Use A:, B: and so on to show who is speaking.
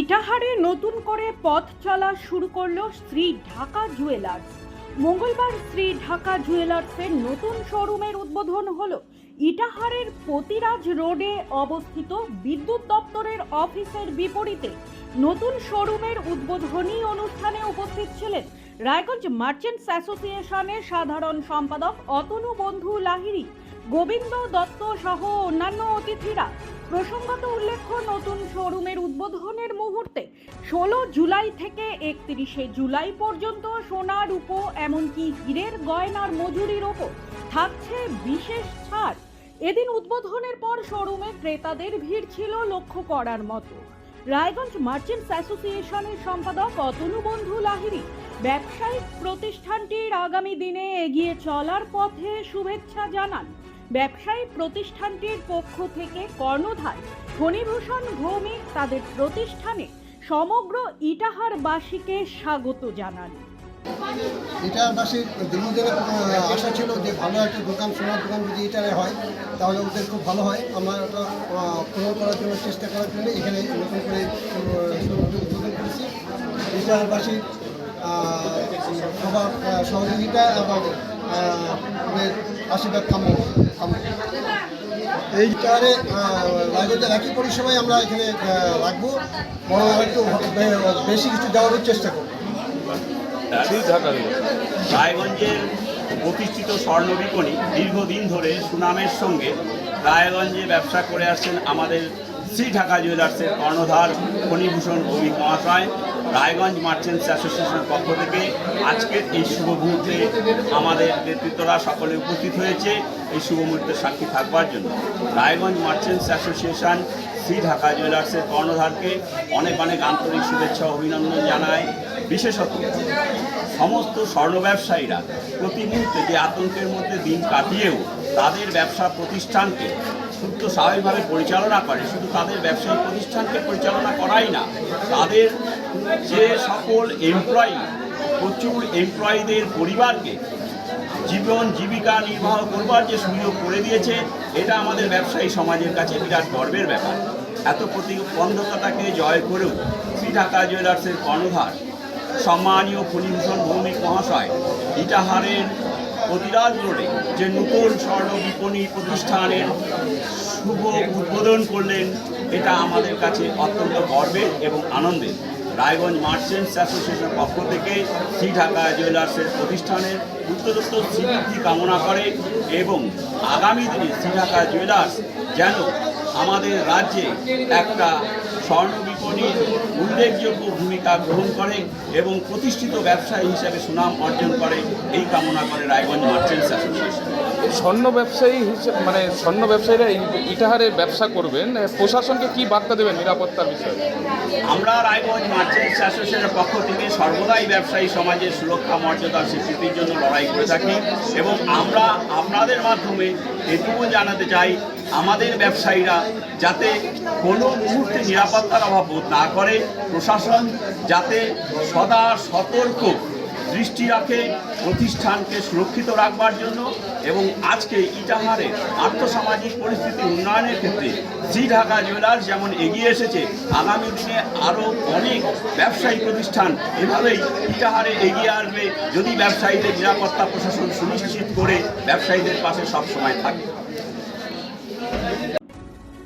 A: ইটাহারে নতুন করে পথ চলা শুরু করল শ্রী ঢাকা জুয়েলার্স। মঙ্গলবার শ্রী ঢাকা জুয়েলার্সের নতুন শোরুমের উদ্বোধন হলো ইটাহারের পতিরাজ রোডে অবস্থিত বিদ্যুৎ দপ্তরের অফিসের বিপরীতে। নতুন শোরুমের উদ্বোধনী অনুষ্ঠানে উপস্থিত ছিলেন রায়গঞ্জ মার্চেন্টস অ্যাসোসিয়েশনের সাধারণ সম্পাদক অতনু বন্ধু লাহিড়ী, গোবিন্দ দত্ত সহ অন্যান্য অতিথিরা। প্রসঙ্গত উল্লেখ্য, নতুন শোরুমের উদ্বোধনের মুহূর্তে ষোলো জুলাই থেকে একত্রিশে জুলাই পর্যন্ত সোনা রূপো এমনকি হীরের গয়নার মজুরির ওপর থাকছে বিশেষ ছাড়। এদিন উদ্বোধনের পর শোরুমে ক্রেতাদের ভিড় ছিল লক্ষ্য করার মতো। রায়গঞ্জ মার্চেন্টস অ্যাসোসিয়েশনের সম্পাদক অতনু বন্ধু লাহিড়ী, ব্যবসায়িক প্রতিষ্ঠানটির আগামী দিনে এগিয়ে চলার পথে শুভেচ্ছা জানান। ব্যবসায়ী প্রতিষ্ঠানটির পক্ষ থেকে কর্ণধার ফণীভূষণ ভৌমিক তাদের প্রতিষ্ঠানে সমগ্র ইটাহারবাসীকে স্বাগত জানান।
B: ইটারবাসীর দীর্ঘদিনের আশা ছিল যে ভালো একটা দোকান, সোনার দোকান যদি ইটারে হয়, তাহলে ওদের খুব ভালো হয়। আমরা ওটা পূরণ করার জন্য চেষ্টা করার জন্য এখানে নতুন করে, উদ্বোধন করেছি। ইটারবাসীর সবার সহযোগিতা এবং আশীর্বাদ কাম্য এই ইটারে লাগাতে একই পরিষেবায় আমরা এখানে রাখব। বরং আর বেশি কিছু দেওয়ার চেষ্টা করব।
C: রায়গঞ্জের প্রতিষ্ঠিত স্বর্ণ বিপণী দীর্ঘদিন ধরে সুনামের সঙ্গে রায়গঞ্জে ব্যবসা করে আসছেন আমাদের শ্রী ঢাকা জুয়েলার্সের কর্ণধার ফণীভূষণ ভৌমিক মহাশয়, রায়গঞ্জ মার্চেন্টস অ্যাসোসিয়েশনের পক্ষ থেকে আজকের এই শুভ মুহূর্তে আমাদের নেতৃত্বরা সকলে উপস্থিত হয়েছে। এই শুভ মুহূর্তে সাক্ষী থাকবার জন্য। রায়গঞ্জ মার্চেন্টস অ্যাসোসিয়েশন শ্রী ঢাকা জুয়েলার্সের কর্ণধারকে অনেক অনেক আন্তরিক শুভেচ্ছা অভিনন্দন জানায় বিশেষত সমস্ত স্বর্ণ ব্যবসায়ীরা প্রতি মুহূর্তে যে আতঙ্কের মধ্যে দিন কাটিয়েও তাদের ব্যবসা প্রতিষ্ঠানকে শুদ্ধ স্বাভাবিকভাবে পরিচালনা করে, শুধু তাদের ব্যবসায়িক প্রতিষ্ঠানকে পরিচালনা করাই না, তাদের যে সকল এমপ্লয়ি প্রচুর এমপ্লয়ীদের পরিবারকে জীবন জীবিকা নির্বাহ করবার যে সুযোগ করে দিয়েছে, এটা আমাদের ব্যবসায়ী সমাজের কাছে বিরাট গর্বের ব্যাপার। এত প্রতিবন্ধকতাকে জয় করেও শ্রী ঢাকা জুয়েলার্সের কর্ণধার, সম্মানীয় ফণীভূষণ ভৌমিক মহাশয়, ইটাহারের প্রতিরাজ রোডে যে নতুন স্বর্ণ বিপণী প্রতিষ্ঠানের শুভ উদ্বোধন করলেন, এটা আমাদের কাছে অত্যন্ত গর্বের এবং আনন্দের। রায়গঞ্জ মার্চেন্টস অ্যাসোসিয়েশনের পক্ষ থেকে শ্রী ঢাকা জুয়েলার্সের প্রতিষ্ঠানের উত্তরোত্তর স্বীকৃতি কামনা করে এবং আগামী দিনে শ্রী ঢাকা জুয়েলার্স যেন আমাদের রাজ্যে একটা স্বর্ণ বিপণীর উল্লেখযোগ্য ভূমিকা গ্রহণ করে এবং প্রতিষ্ঠিত ব্যবসায়ী হিসাবে সুনাম অর্জন করে এই কামনা করে রায়গঞ্জ মার্চেন্টস অ্যাসোসিয়েশন।
D: স্বর্ণ ব্যবসায়ী হিসেবে মানে স্বর্ণ ব্যবসায়ীরা ইটাহারে ব্যবসা করবেন। প্রশাসনকে কি বার্তা দেবেন নিরাপত্তার বিষয়ে?
C: আমরা রায়গঞ্জ মার্চেন্টস অ্যাসোসিয়েশনের পক্ষ থেকে সর্বদাই ব্যবসায়ী সমাজের সুরক্ষা মর্যাদা স্বীকৃতির জন্য লড়াই করে থাকি এবং আমরা আপনাদের মাধ্যমে এটুকু জানাতে চাই আমাদের ব্যবসায়ীরা যাতে কোনো মুহূর্তে নিরাপত্তার অভাব না করে, প্রশাসন যাতে সদা সতর্ক দৃষ্টি রাখে, প্রতিষ্ঠানকে সুরক্ষিত রাখবার জন্য এবং আজকে ইটাহারে আর্থসামাজিক পরিস্থিতি উন্নয়নের ক্ষেত্রে শ্রী ঢাকা জুয়েলার্স যেমন এগিয়ে এসেছে, আগামী দিনে আরও অনেক ব্যবসায়ী প্রতিষ্ঠান এভাবেই ইটাহারে এগিয়ে আসবে। যদি ব্যবসায়ীদের নিরাপত্তা প্রশাসন সুনিশ্চিত করে, ব্যবসায়ীদের পাশে সবসময় থাকে